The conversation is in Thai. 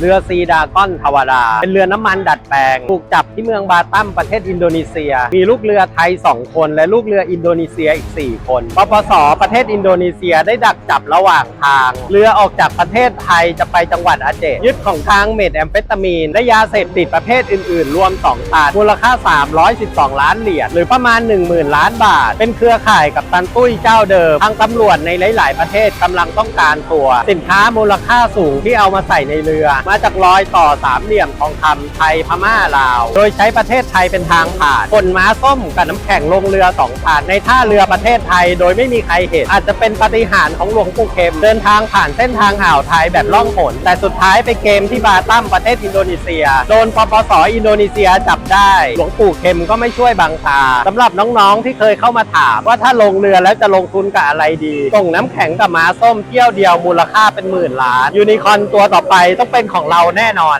เรือซีดาก้อนทวารา เป็นเรือน้ำมันดัดแปลง ถูกจับที่เมืองบาตัมประเทศอินโดนีเซีย มีลูกเรือไทย 2 คน และลูกเรืออินโดนีเซียอีก 4 คน ปปส ประเทศอินโดนีเซียได้ดักจับระหว่างทาง เรือออกจากประเทศไทยจะไปจังหวัดอาเจยึดของทางเมทแอมเฟตามีน และยาเสพติดประเภทอื่นๆ รวม 2 ตัน มูลค่า 312 ล้านเหรียญ หรือประมาณ 10,000 ล้านบาท เป็นเครือข่ายกับตันตุ้ยเจ้าเดิม ทางตำรวจในหลาย ๆ ประเทศกำลังต้องการตัว สินค้ามูลค่าสูงที่เอามาใส่ในเรือมาจากรอยต่อสามเหลี่ยมทองคำไทยพม่าลาว โดยใช้ประเทศไทยเป็นทางผ่านคนม้าส้มกับน้ำแข็งลงเรือสองผ่านในท่าเรือประเทศไทย โดยไม่มีใครเห็น อาจจะเป็นปฏิหารของหลวงปู่เข็มเดินทางผ่านเส้นทางอ่าวไทยแบบล่องหนแต่สุดท้ายไปเกมที่บาตัมประเทศอินโดนีเซียโดนปปสอินโดนีเซียจับได้ หลวงปู่เข็มก็ไม่ช่วยบังตาสำหรับน้องๆที่เคยเข้ามาถามว่าถ้าลงเรือแล้วจะลงทุนกับอะไรดีส่งน้ำแข็งกับม้าส้มเที่ยวเดียวมูลค่าเป็นหมื่นล้านยูนิคอนตัวต่อไปต้องเป็นของของเราแน่นอน